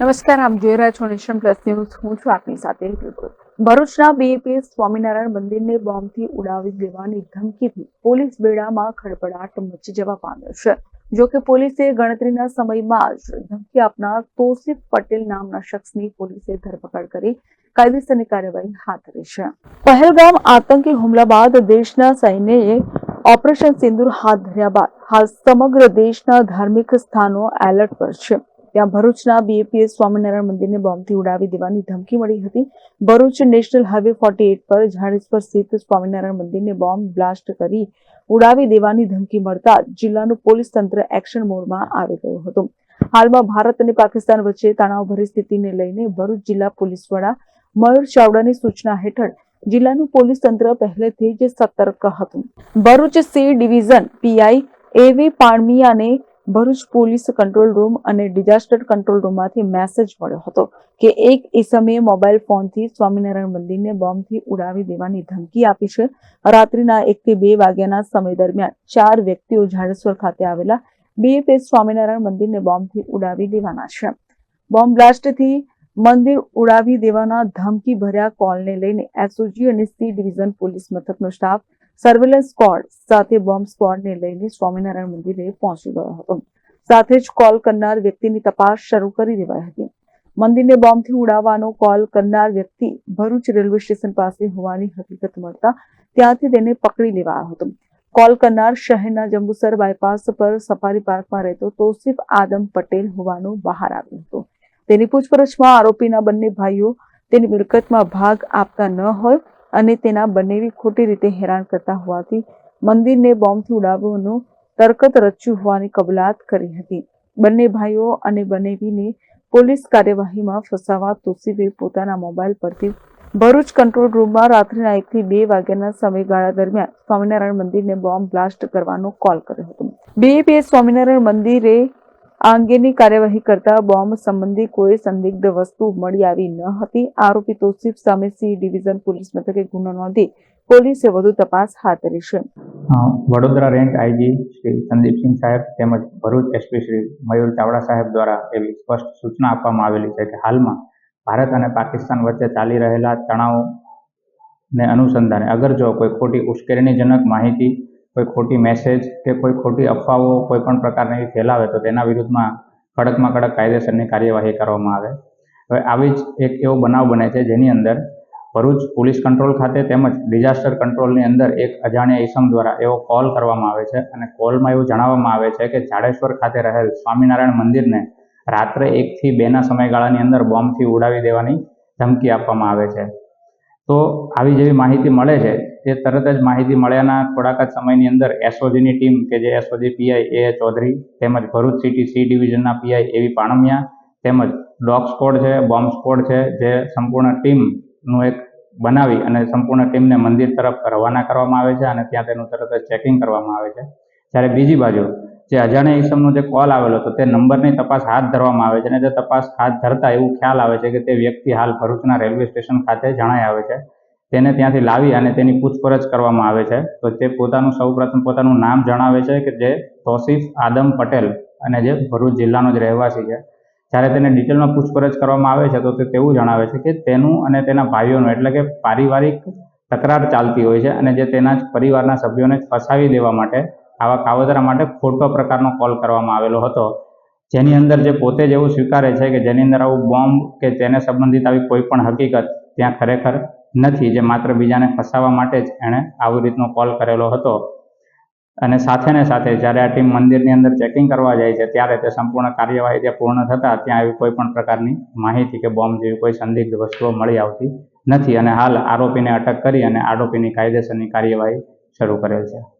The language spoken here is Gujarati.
નમસ્કાર આપ જોઈ રહ્યા છો નેશન પ્લસ ન્યૂઝ. હું છું આપની સાથે. ભરૂચના બીએપીએસ સ્વામિનારાયણ મંદિરને બોમ્બથી ઉડાવી દેવાની ધમકીથી પોલીસ બેડામાં ખડબડાટ મચી જવા પામ્યો છે. જો કે પોલીસે ગણતરીના સમયમાં જ ધમકી આપનાર તોસિફ પટેલ નામના શખ્સની પોલીસે ધરપકડ કરી કાયદેસરની કાર્યવાહી હાથ ધરી છે. પહેલગામ આતંકી હુમલા બાદ દેશના સૈન્યએ ઓપરેશન સિંદૂર હાથ ધર્યા બાદ હાલ સમગ્ર દેશના ધાર્મિક સ્થાનો એલર્ટ પર છે. ત્યાં ભરૂચના બીએપીએસ સ્વામિનારાયણ મંદિરને બોમ્બથી ઉડાવી દેવાની ધમકી મળી હતી. Bharuch national highway forty eight પર ઝાડેશ્વર સ્થિત સ્વામિનારાયણ મંદિરને બોમ્બ બ્લાસ્ટ કરી ઉડાવી દેવાની ધમકી મળતા જિલ્લાનું પોલીસ તંત્ર એક્શન મોડમાં આવી ગયું હતું. હાલમાં ભારત અને પાકિસ્તાન વચ્ચે તણાવભરી સ્થિતિને લઈને ભરૂચ જિલ્લા પોલીસ વડા મયુર ચાવડાની સૂચના હેઠળ જિલ્લાનું પોલીસ તંત્ર પહેલેથી જ સતર્ક હતું. Bharuch C division PI A V પાણમિયાને Bharuch police control room અને ડિઝાસ્ટર કંટ્રોલ રૂમમાંથી મેસેજ મળ્યો હતો કે એક ઈસમે મોબાઈલ ફોનથી સ્વામિનારાયણ મંદિરને બોમ્બથી ઉડાવી દેવાની ધમકી આપી છે. રાત્રિના એકથી બે વાગ્યાના સમય દરમિયાન ચાર વ્યક્તિઓ ઝાડેશ્વર ખાતે આવેલા બીએપીએસ સ્વામિનારાયણ મંદિરને બોમ્બથી ઉડાવી દેવાના છે. બોમ્બ બ્લાસ્ટથી મંદિર ઉડાવી દેવાના ધમકી ભર્યા કોલને લઈને એસઓજી અને સી ડિવિઝન પોલીસ મથકનો સ્ટાફ સર્વેલન્સ સ્ક્વોડ સાથે બોમ્બ સ્ક્વોડને લઈને સ્વામિનારાયણ મંદિરે પહોંચી ગયો હતો. સાથે જ કોલ કરનાર વ્યક્તિની તપાસ શરૂ કરી દેવાઈ હતી. મંદિરને બોમ્બથી ઉડાવવાનો કોલ કરનાર વ્યક્તિ ભરૂચ રેલવે સ્ટેશન પાસે હોવાની હકીકત મળતા ત્યાંથી તેને પકડી લેવાયો હતો. કોલ કરનાર શહેરના જંબુસર બાયપાસ પર સફારી પાર્કમાં રહેતો તોસીફ આદમ પટેલ હોવાનું બહાર આવ્યું હતું. તેની પૂછપરછમાં આરોપીના બંને ભાઈઓ તેની મિલકતમાં ભાગ આપતા ન હોય અને તેના બંનેવી ખોટી રીતે હેરાન કરતા હોવાથી મંદિરને બોમ્બથી ઉડાવવાનું તરકત રચ્યું હોવાની કબૂલાત કરી હતી. બંને ભાઈઓ અને બંનેવીને પોલીસ કાર્યવાહીમાં ફસાવા તુસીબે પોતાના મોબાઈલ પરથી ભરૂચ કંટ્રોલ રૂમમાં રાત્રિના એકથી બે વાગ્યાના સમયગાળા દરમિયાન સ્વામિનારાયણ મંદિરને બોમ્બ બ્લાસ્ટ કરવાનો કોલ કર્યો હતો. બે બે સ્વામિનારાયણ મંદિરે આ અંગેની કાર્યવાહી કરતા બોમ્બ સંબંધી કોઈ સંદિગ્ધ વસ્તુ મળી આવી ન હતી. આરોપી તોસીફ સામે સી ડિવિઝન પોલીસ મથકે ગુનો નોંધી પોલીસે વધુ તપાસ હાથ ધરી છે. વડોદરા રેન્જ આઈજી શ્રી સંદીપસિંહ સાહેબ તેમજ ભરૂચ એસપી શ્રી મયુર ચાવડા સાહેબ દ્વારા એવી સ્પષ્ટ સૂચના આપવામાં આવેલી છે કે હાલમાં ભારત અને પાકિસ્તાન વચ્ચે ચાલી રહેલા તણાવ ને અનુસંધાને અગર જો કોઈ ખોટી ઉશ્કેરણીજનક માહિતી કોઈ ખોટી મેસેજ કે કોઈ ખોટી અફવાઓ કોઈ પણ પ્રકારની ફેલાવે તો તેના વિરુદ્ધમાં કડકમાં કડક કાયદેસરની કાર્યવાહી કરવામાં આવે. હવે આવી જ એક એવો બનાવ બને છે જેની અંદર ભરૂચ પોલીસ કંટ્રોલ ખાતે તેમજ ડિઝાસ્ટર કંટ્રોલની અંદર એક અજાણ્યા ઈસમ દ્વારા એવો કોલ કરવામાં આવે છે અને કોલમાં એવું જણાવવામાં આવે છે કે જાડેશ્વર ખાતે રહેલ સ્વામિનારાયણ મંદિરને રાત્રે એકથી બેના સમયગાળાની અંદર બોમ્બથી ઉડાવી દેવાની ધમકી આપવામાં આવે છે. તો આવી જેવી માહિતી મળે છે તે તરત જ માહિતી મળ્યાના થોડાક જ સમયની અંદર એસઓજીની ટીમ કે જે એસઓજી પીઆઈ એ ચૌધરી તેમજ ભરૂચ સિટી સી ડિવિઝનના પીઆઈ એવી પાણમિયા તેમજ ડોગ સ્કોડ છે, બોમ્બ સ્કોડ છે, જે સંપૂર્ણ ટીમનું એક બનાવી અને સંપૂર્ણ ટીમને મંદિર તરફ રવાના કરવામાં આવે છે અને ત્યાં તેનું તરત જ ચેકિંગ કરવામાં આવે છે. જ્યારે બીજી બાજુ જે અજાણ્યા ઈસમનો જે કોલ આવેલો હતો, તે નંબરની તપાસ હાથ ધરવામાં આવે છે અને તે તપાસ હાથ ધરતા એવું ખ્યાલ આવે છે કે તે વ્યક્તિ હાલ ભરૂચના રેલવે સ્ટેશન ખાતે જણાઈ આવે છે. તેને ત્યાંથી લાવી અને તેની પૂછપરછ કરવામાં આવે છે. તો તે પોતાનું સૌપ્રથમ પોતાનું નામ જણાવે છે કે જે તોસીફ આદમ પટેલ અને જે ભરૂચ જિલ્લાનો જ રહેવાસી છે. જ્યારે તેને ડિટેલમાં પૂછપરછ કરવામાં આવે છે, તો તે તેવું જણાવે છે કે તેનું અને તેના ભાઈઓનું એટલે કે પારિવારિક તકરાર ચાલતી હોય છે અને જે તેના જ પરિવારના સભ્યોને ફસાવી દેવા માટે આવા કાવતરા માટે ખોટો પ્રકારનો કોલ કરવામાં આવેલો હતો. જેની અંદર જે પોતે જ એવું સ્વીકારે છે કે જેની અંદર આવું બોમ્બ કે તેને સંબંધિત આવી કોઈ પણ હકીકત ત્યાં ખરેખર નથી, જે માત્ર બીજાને ફસાવવા માટે જ એણે આવી રીતનો કોલ કરેલો હતો. અને સાથે ને સાથે જ્યારે આ ટીમ મંદિરની અંદર ચેકિંગ કરવા જાય છે, ત્યારે તે સંપૂર્ણ કાર્યવાહી જે પૂર્ણ થતાં, ત્યાં આવી કોઈ પણ પ્રકારની માહિતી કે બોમ્બ જેવી કોઈ સંદિગ્ધ વસ્તુઓ મળી આવતી નથી. અને હાલ આરોપીને અટક કરી અને આરોપીની કાયદેસરની કાર્યવાહી શરૂ કરેલ છે.